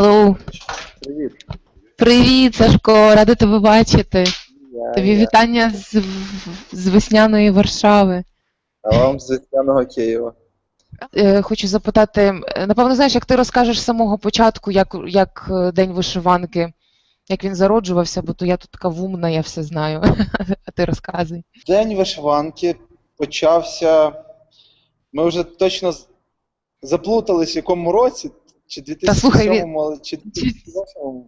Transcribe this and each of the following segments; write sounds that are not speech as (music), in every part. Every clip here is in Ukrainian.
Алло, Привіт. привіт, Сашко, рада тебе бачити. Я, Тобі я. вітання з, з весняної Варшави. А вам з весняного Києва. Е, Хочу запитати, е, напевно, знаєш, як ти розкажеш з самого початку, як, як е, День вишиванки, як він зароджувався, бо то я тут така вумна, я все знаю. (laughs) А ти розказуй. День вишиванки почався. Ми вже точно з- заплутались в якому році, чи Та 2007, але чи 2008.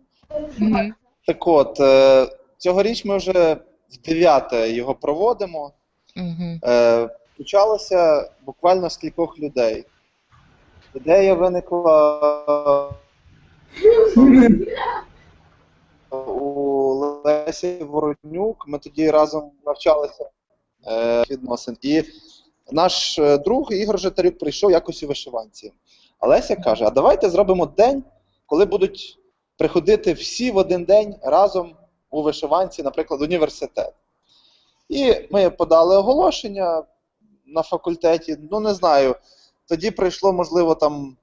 Мгм. Так от, е, цьогоріч ми вже в дев'яте його проводимо. Е, Почалося буквально з кількох людей. Ідея виникла у Лесі Воротнюк. Ми тоді разом навчалися е, відносин. І наш е, друг Ігор Житарюк прийшов якось у вишиванці. А Леся каже: а давайте зробимо день, коли будуть приходити всі в один день разом у вишиванці, наприклад, університет. І ми подали оголошення на факультеті. Ну, не знаю. Тоді прийшло, можливо, там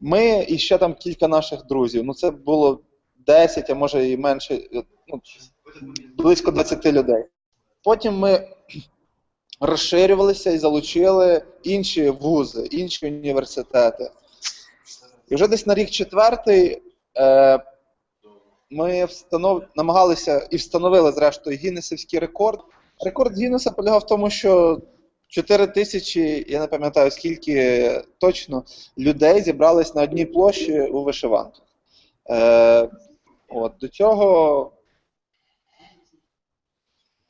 ми і ще там кілька наших друзів. Ну, це було 10, а може і менше, ну, близько 20 людей. Потім ми розширювалися і залучили інші вузи, інші університети. І вже десь на рік четвертий е, ми встанов... намагалися і встановили, зрештою, гіннесівський рекорд. Рекорд Гіннеса полягав в тому, що 4 тисячі, я не пам'ятаю скільки точно, людей зібрались на одній площі у вишиванках. Е, от, до цього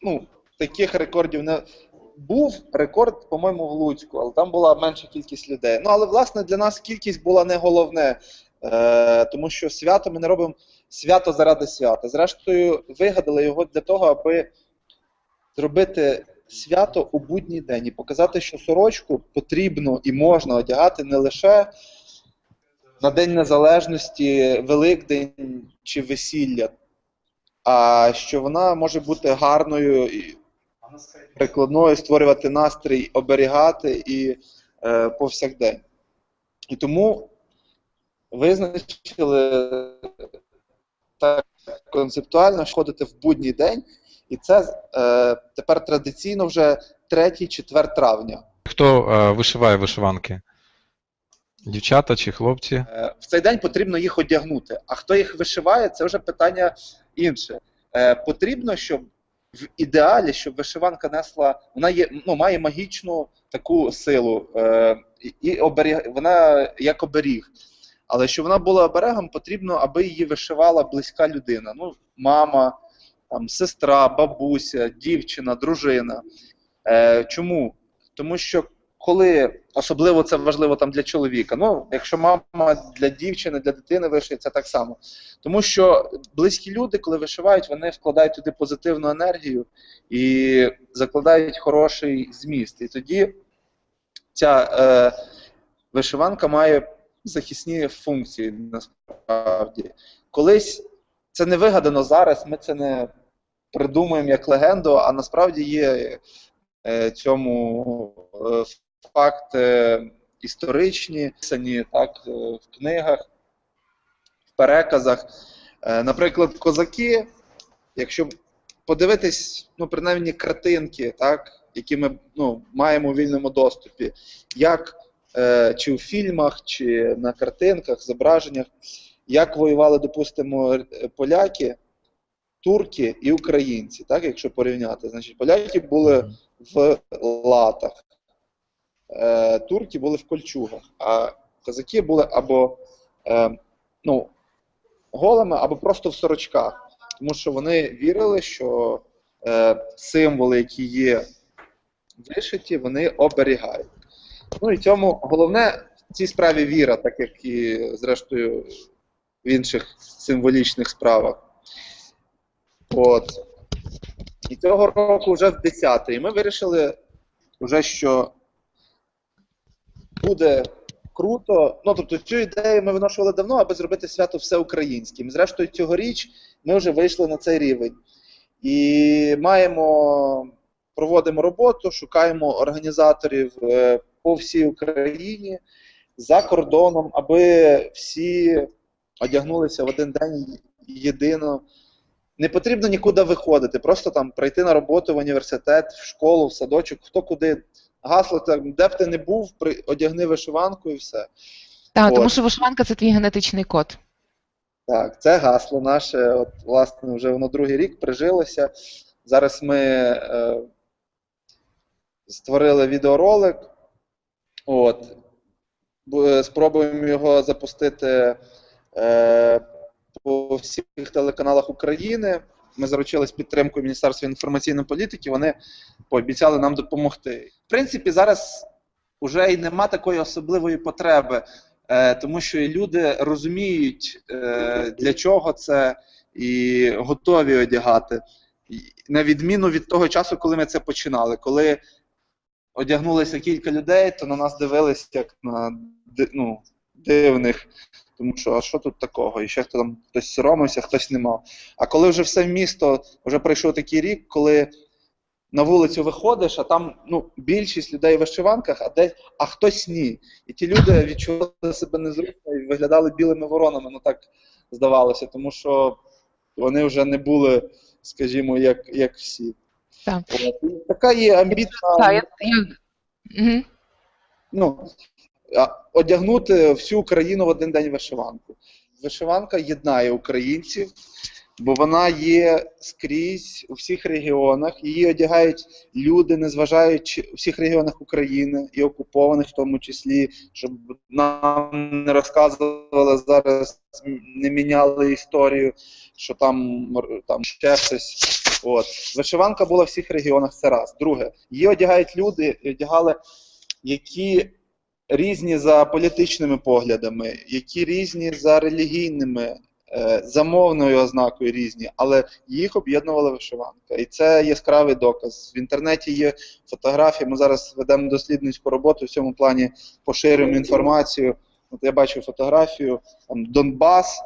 ну, таких рекордів не був рекорд, по-моєму, в Луцьку, але там була менша кількість людей. Ну, але власне для нас кількість була не головне, е, тому що свято ми не робимо свято заради свята. Зрештою, вигадали його для того, аби зробити свято у будній день і показати, що сорочку потрібно і можна одягати не лише на День Незалежності, Великдень чи весілля, а що вона може бути гарною і прикладною, створювати настрій, оберігати і е, повсякдень. І тому визначили так концептуально ходити в будній день, і це е, тепер традиційно вже 3-4 травня. Хто е, вишиває вишиванки? Дівчата чи хлопці? Е, В цей день потрібно їх одягнути. А хто їх вишиває, це вже питання інше. Е, Потрібно, щоб в ідеалі, щоб вишиванка несла, вона є, ну, має магічну таку силу, е, і- оберіг, вона як оберіг. Але щоб вона була оберегом, потрібно, аби її вишивала близька людина. Ну, мама, там, сестра, бабуся, дівчина, дружина. Е, чому? Тому що коли особливо це важливо там для чоловіка. Ну, якщо мама для дівчини, для дитини вишиє, це так само. Тому що близькі люди, коли вишивають, вони вкладають туди позитивну енергію і закладають хороший зміст. І тоді ця е, вишиванка має захисні функції насправді. Колись це не вигадано зараз, ми це не придумуємо як легенду, а насправді є е, цьому е, факт е, історичні, писані так, е, в книгах, в переказах. Е, Наприклад, козаки, якщо подивитись, ну, принаймні, картинки, так, які ми ну, маємо у вільному доступі, як е, чи в фільмах, чи на картинках, зображеннях, як воювали, допустимо, поляки, турки і українці, так, якщо порівняти. Значить, поляки були в латах, е, турки були в кольчугах, а козаки були або е, ну, голими, або просто в сорочках. Тому що вони вірили, що е, символи, які є вишиті, вони оберігають. Ну і цьому головне в цій справі віра, так як і зрештою в інших символічних справах. От. І цього року вже в 10-й. Ми вирішили, вже, що буде круто. Ну, тобто, цю ідею ми виношували давно, аби зробити свято всеукраїнським. Зрештою, цьогоріч ми вже вийшли на цей рівень. І маємо, проводимо роботу, шукаємо організаторів е, по всій Україні за кордоном, аби всі одягнулися в один день єдино. Не потрібно нікуди виходити, просто там прийти на роботу в університет, в школу, в садочок, хто куди. Гасло, так, де б ти не був, при- одягни вишиванку і все. Так, тому що вишиванка це твій генетичний код. Так, це гасло наше. От, власне, вже воно другий рік прижилося. Зараз ми е, створили відеоролик. От, е, спробуємо його запустити е, по всіх телеканалах України. Ми заручились підтримкою Міністерства інформаційної політики, вони пообіцяли нам допомогти. В принципі, зараз вже й нема такої особливої потреби, е, тому що люди розуміють, е, для чого це, і готові одягати. На відміну від того часу, коли ми це починали. Коли одягнулося кілька людей, то на нас дивились як на ну, дивних. Тому що, а що тут такого? І ще хто там хтось соромився, хтось не мав. А коли вже все місто, вже пройшов такий рік, коли на вулицю виходиш, а там ну, більшість людей в вишиванках, а десь, а хтось ні. І ті люди відчували себе незручно і виглядали білими воронами, ну так здавалося, тому що вони вже не були, скажімо, як, як всі. Так. Така є амбітна. Так, я. Угу. ну, одягнути всю Україну в один день вишиванку. Вишиванка єднає українців, бо вона є скрізь у всіх регіонах. Її одягають люди, незважаючи у всіх регіонах України і окупованих, в тому числі, щоб нам не розказували зараз, не міняли історію, що там, там ще щось. От. Вишиванка була в всіх регіонах, це раз. Друге, її одягають люди, одягали, які різні за політичними поглядами, які різні за релігійними, е, за мовною ознакою різні, але їх об'єднувала вишиванка. І це яскравий доказ. В інтернеті є фотографії. Ми зараз ведемо дослідницьку роботу в цьому плані, поширюємо інформацію. От я бачу фотографію там, Донбас,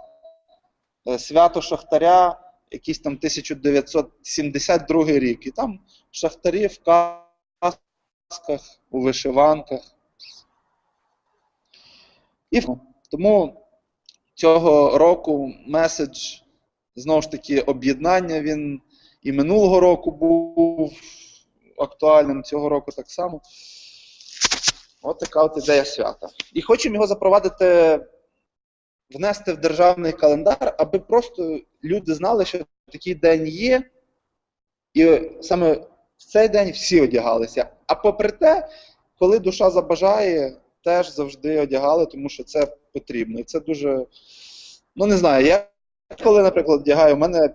е, свято Шахтаря, якийсь там 1972 рік. І там шахтарі в касках, у вишиванках. І тому цього року меседж знову ж таки об'єднання. Він і минулого року був актуальним, цього року так само. От така от ідея свята. І хочемо його запровадити, внести в державний календар, аби просто люди знали, що такий день є, і саме в цей день всі одягалися. А попри те, коли душа забажає, теж завжди одягали, тому що це потрібно. І це дуже. Ну, не знаю, я коли, наприклад, одягаю, в мене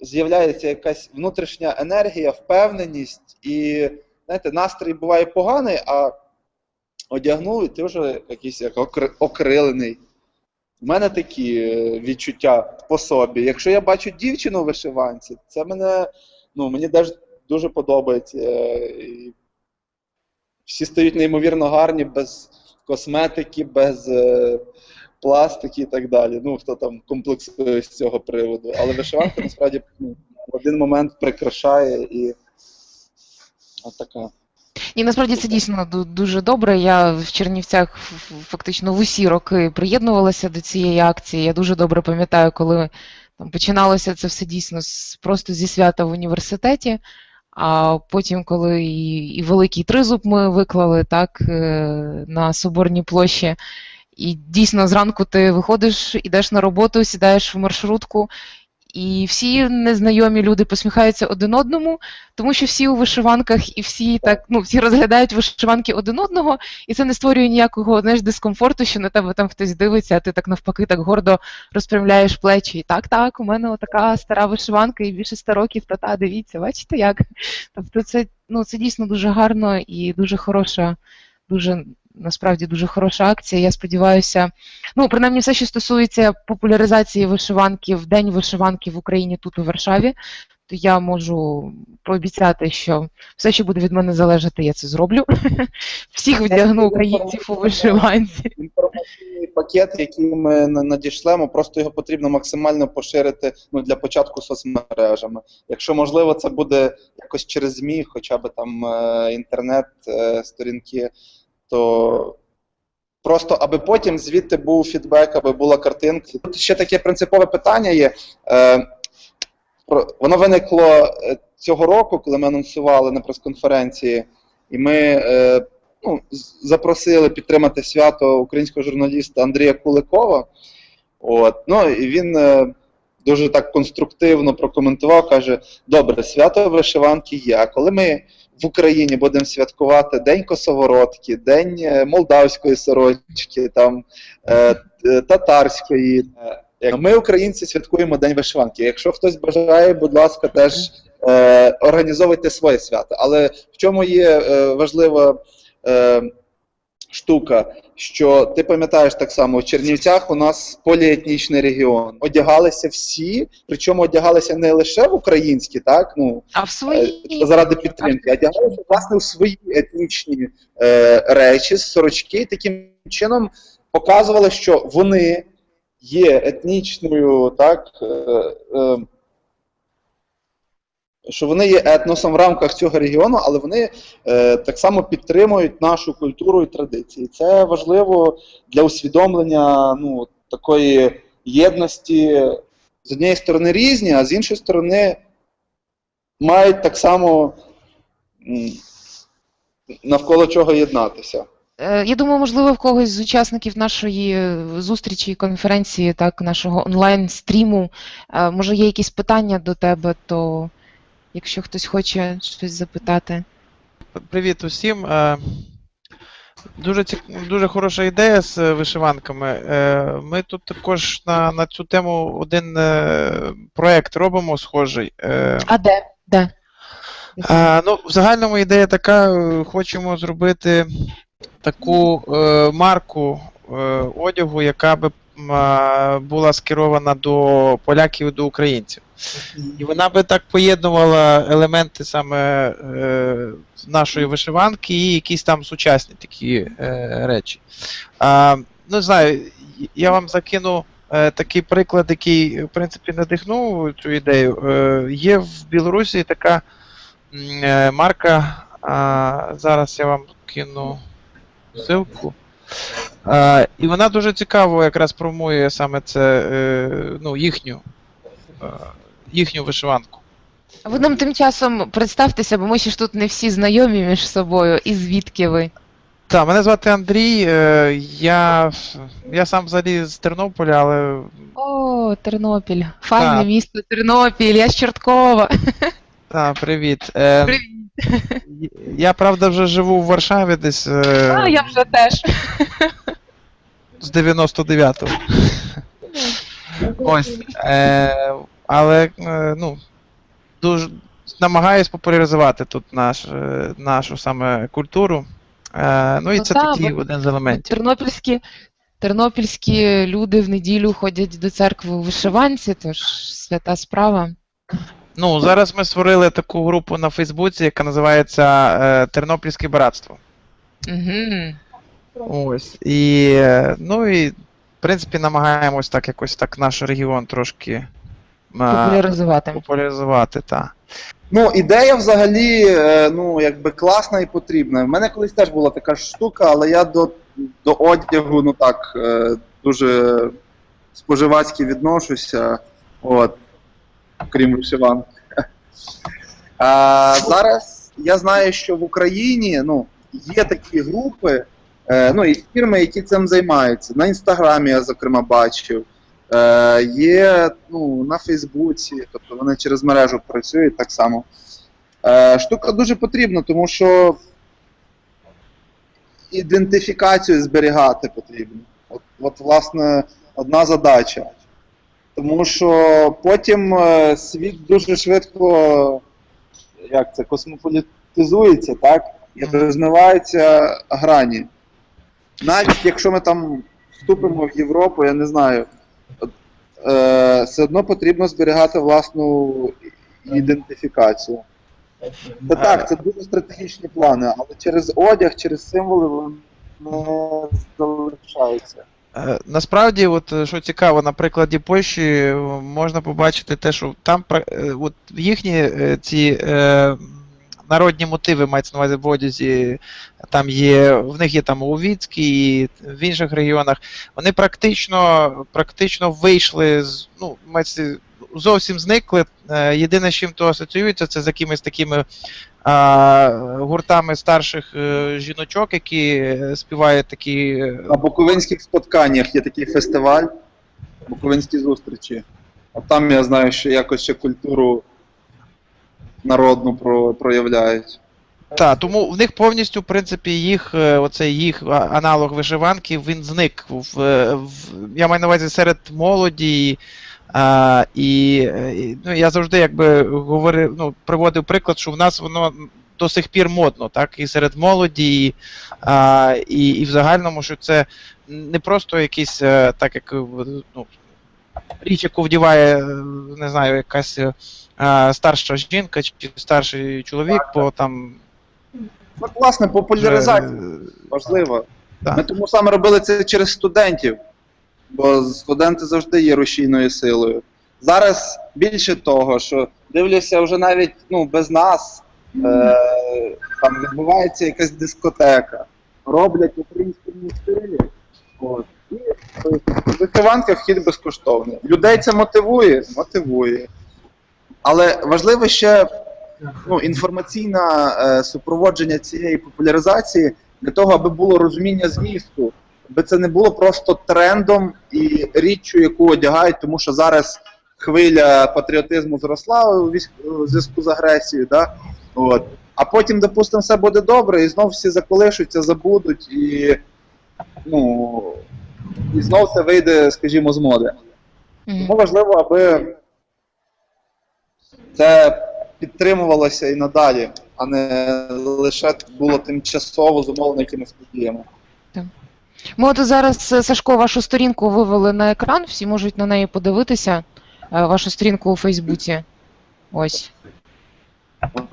з'являється якась внутрішня енергія, впевненість, і знаєте, настрій буває поганий, а одягнув, і ти вже якийсь як окрилений. У мене такі е, відчуття по собі. Якщо я бачу дівчину в вишиванці, це мене, ну, мені теж дуже подобається. е, всі стають неймовірно гарні, без косметики, без е, пластики і так далі. Ну, хто там комплексує з цього приводу. Але вишиванка (laughs) насправді ну, в один момент прикрашає і от така. Ні, насправді це дійсно дуже добре. Я в Чернівцях фактично в усі роки приєднувалася до цієї акції. Я дуже добре пам'ятаю, коли там починалося це все дійсно з, просто зі свята в університеті. А потім, коли і, і великий тризуб ми виклали так е, на Соборній площі, і дійсно зранку ти виходиш, ідеш на роботу, сідаєш в маршрутку, і всі незнайомі люди посміхаються один одному, тому що всі у вишиванках і всі так, ну, всі розглядають вишиванки один одного, і це не створює ніякого знаєш, дискомфорту, що на тебе там хтось дивиться, а ти так навпаки так гордо розпрямляєш плечі. І так, так, у мене така стара вишиванка і більше 100 років, та та дивіться, бачите як. Тобто це, ну, це дійсно дуже гарно і дуже хороша, дуже насправді дуже хороша акція. Я сподіваюся, ну принаймні все, що стосується популяризації вишиванки в День вишиванки в Україні тут у Варшаві, то я можу пообіцяти, що все, що буде від мене залежати, я це зроблю. (laughs) Всіх вдягну українців у вишиванці. Інформаційний пакет, який ми на- надішлемо, просто його потрібно максимально поширити ну, для початку соцмережами. Якщо можливо, це буде якось через ЗМІ, хоча б там е, інтернет, е, сторінки, то Просто аби потім звідти був фідбек, аби була картинка. Тут ще таке принципове питання є. Е, воно виникло е, цього року, коли ми анонсували на прес-конференції, і ми е, ну, запросили підтримати свято українського журналіста Андрія Куликова. От. Ну, і він е, дуже так конструктивно прокоментував, каже: добре, свято вишиванки є. А коли ми в Україні будемо святкувати День Косоворотки, День е, молдавської сорочки, там, е, е, татарської. Е, Ми, українці, святкуємо День вишиванки. Якщо хтось бажає, будь ласка, теж е, організовуйте своє свято. Але в чому є е, важлива е, штука, що ти пам'ятаєш так само, в Чернівцях у нас поліетнічний регіон. Одягалися всі, причому одягалися не лише в українські, так? Ну, А в свої Е, заради підтримки, а одягалися власне у свої етнічні е, речі, сорочки, і таким чином показували, що вони є етнічною, так, е, е, що вони є етносом в рамках цього регіону, але вони е, так само підтримують нашу культуру і традиції. Це важливо для усвідомлення ну, такої єдності з однієї сторони різні, а з іншої сторони мають так само навколо чого єднатися. Е, Я думаю, можливо, в когось з учасників нашої е, зустрічі, конференції, так, нашого онлайн-стріму, е, може, є якісь питання до тебе, то якщо хтось хоче щось запитати. Привіт усім. Е, Дуже, цік... дуже хороша ідея з вишиванками. Е, Ми тут також на, на цю тему один е, проект робимо схожий. А де? Де? а, ну, в загальному ідея така: хочемо зробити таку марку одягу, яка би була скерована до поляків і до українців. І вона би так поєднувала елементи саме е, нашої вишиванки і якісь там сучасні такі е, речі. А, ну, не знаю, я вам закину е, такий приклад, який, в принципі, надихнув цю ідею. Е, є в Білорусі така е, марка. А, зараз я вам кину ссылку. А, і вона дуже цікаво якраз промує саме це, е, ну, їхню, е, їхню вишиванку. А ви нам тим часом представтеся, бо ми ще ж тут не всі знайомі між собою. І звідки ви? Так, мене звати Андрій. е, Я, я сам взагалі з Тернополя, але О, Тернопіль. Файне місто Тернопіль, я з Чорткова. та, привіт. Привіт. Я правда вже живу в Варшаві десь е, А, я вже теж. з 99-го. Ось. Е, але е, ну, дуже намагаюсь популяризувати тут наш, е, нашу саме культуру. Е, ну і Ну це так, такий один з елементів. Тернопільські, тернопільські люди в неділю ходять до церкви у вишиванці, тож свята справа. Ну, зараз ми створили таку групу на Фейсбуці, яка називається е, Тернопільське братство. Угу. Ось. І, е, ну і, в принципі, намагаємось так якось так наш регіон трошки е, Популяризувати. популяризувати. Та. Ну, ідея взагалі е, ну, якби класна і потрібна. В мене колись теж була така ж штука, але я до, до одягу, ну так, е, дуже споживацьки відношуся. От, крім вишиванки. А зараз я знаю, що в Україні ну, є такі групи, е, ну і фірми, які цим займаються. На інстаграмі я, зокрема, бачив. Е, є ну, на Фейсбуці, тобто вони через мережу працюють так само. Е, штука дуже потрібна, тому що ідентифікацію зберігати потрібно. От, от власне, одна задача. Тому що потім е, світ дуже швидко як це, космополітизується, так? І розмиваються грані. Навіть якщо ми там вступимо в Європу, я не знаю, е, все одно потрібно зберігати власну ідентифікацію. Це так, це дуже стратегічні плани, але через одяг, через символи вони залишаються. Е, Насправді, от е, що цікаво, на прикладі Польщі е, можна побачити те, що там от їхні ці народні мотиви мається на увазі в одязі. Там є, в них є там у Віцькій, і в інших регіонах. Вони практично, практично вийшли з ну, мається, зовсім зникли. Е, Єдине, з чим то асоціюється, це з якимись такими а, гуртами старших е, жіночок, які е, співають такі. е, На Буковинських спотканнях є такий фестиваль, Буковинські зустрічі. А там я знаю, що якось ще культуру народну про, проявляють. Так, тому в них повністю, в принципі, їх, е, оцей їх аналог вишиванки, він зник. В, е, в, я маю на увазі серед молоді. А, і, е, і, ну, я завжди якби говорив, ну, приводив приклад, що в нас воно до сих пір модно, так, і серед молоді, і, а, і, і в загальному, що це не просто якийсь, е, так як ну, річ, яку вдіває, е, не знаю, якась а, старша жінка чи старший чоловік, бо там Ну, власне, популяризація Е, важлива. Ми тому саме робили це через студентів, бо студенти завжди є рушійною силою. Зараз більше того, що дивлюся вже навіть ну, без нас, е, там відбувається якась дискотека, роблять в українському стилі. От. І вишиванка вхід безкоштовний. Людей це мотивує? Мотивує. Але важливо ще ну, інформаційне е, супроводження цієї популяризації для того, аби було розуміння змісту, аби це не було просто трендом і річчю, яку одягають, тому що зараз хвиля патріотизму зросла у зв'язку з агресією, да? От. а потім, допустимо, все буде добре, і знов всі заколишуться, забудуть, і, ну, і знов це вийде, скажімо, з моди. Тому важливо, аби це підтримувалося і надалі, а не лише було тимчасово зумовлено якимись подіями. Ми от зараз е, Сашко вашу сторінку вивели на екран, всі можуть на неї подивитися. е, Вашу сторінку у Фейсбуці. Ось.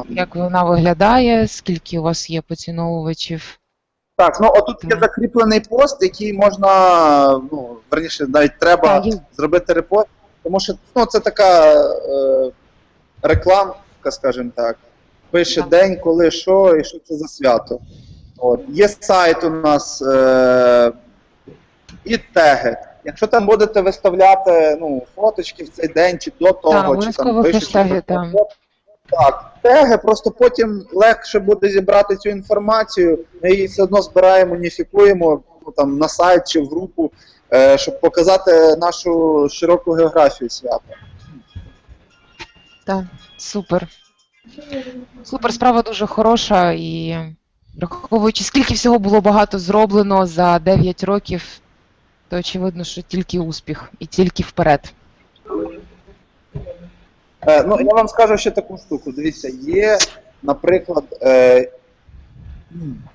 Як вона виглядає, скільки у вас є поціновувачів. Так, ну отут є закріплений пост, який можна, ну, верніше, навіть треба Так, зробити репост, тому що ну, це така е, рекламка, скажімо так. Пише Так. день, коли що і що це за свято. От. Є сайт у нас е, і теги. Якщо там будете виставляти ну, фоточки в цей день чи до того, чи там пишете, там. Так, теги, просто потім легше буде зібрати цю інформацію. Ми її все одно збираємо, уніфікуємо ну, там, на сайт чи в групу, е, щоб показати нашу широку географію свята. Так, супер. Супер, справа дуже хороша і враховуючи, скільки всього було багато зроблено за 9 років, то очевидно, що тільки успіх і тільки вперед. Е, ну, я вам скажу ще таку штуку. Дивіться, є, наприклад, е,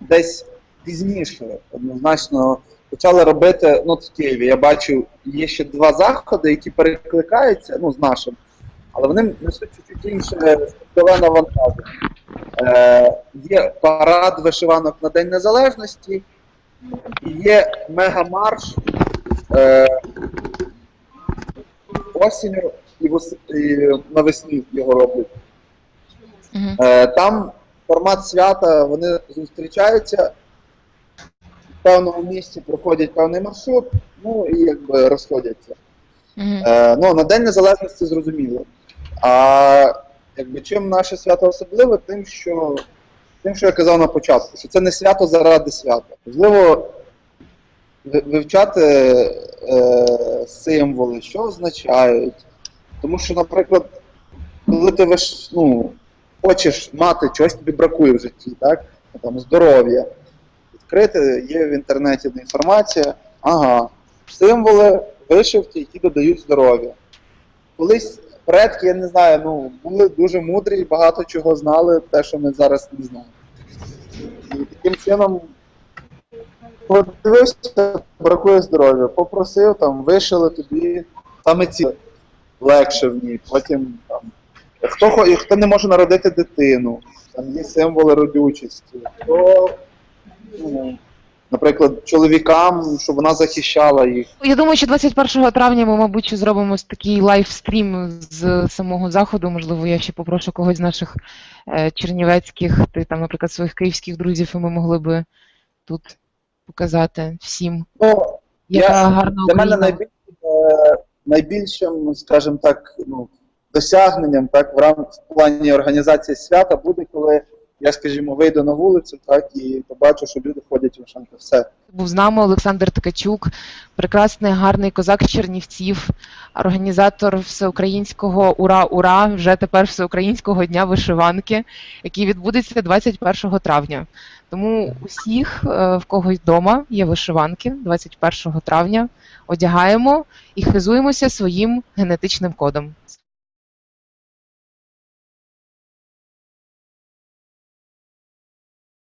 десь пізніше, однозначно, почали робити, ну, в Києві, я бачу, є ще два заходи, які перекликаються, ну, з нашим, але вони несуть чуть-чуть інше спортиве навантаження. Е, є парад вишиванок на День Незалежності, є мегамарш е, осінню і, вос... і навесні його роблять. Е, там формат свята, вони зустрічаються в певному місці, проходять певний маршрут, ну і якби розходяться. Е, ну, на День Незалежності зрозуміло. А якби чим наше свято особливе, тим, що тим, що я казав на початку, що це не свято заради свята. Можливо, вивчати е, символи, що означають. Тому що, наприклад, коли ти виш, ну, хочеш мати щось тобі бракує в житті, так? Там, здоров'я. Відкрити, є в інтернеті інформація, ага, символи вишивки, які додають здоров'я. Колись предки, я не знаю, ну, були дуже мудрі і багато чого знали, те, що ми зараз не знаємо. І таким чином подивився, бракує здоров'я, попросив, там, вишили тобі саме ці легше в ній. Потім там, хто, хто не може народити дитину, там є символи родючості, хто ну, наприклад, чоловікам, щоб вона захищала їх. Я думаю, що 21 травня ми, мабуть, зробимо такий лайвстрім з самого заходу. Можливо, я ще попрошу когось з наших е, чернівецьких, ти там, наприклад, своїх київських друзів, і ми могли би тут показати всім, Ну, яка Я- гарна Для мене найбільш, е, найбільшим, скажімо так, ну, досягненням так, в рам в плані організації свята буде, коли я, скажімо, вийду на вулицю так, і побачу, що люди ходять у вишиванках. Все. Був з нами Олександр Ткачук, прекрасний гарний козак з Чернівців, організатор всеукраїнського Ура Ура, вже тепер всеукраїнського дня вишиванки, який відбудеться 21 травня. Тому усіх, е, в когось вдома є вишиванки 21 травня, одягаємо і хизуємося своїм генетичним кодом.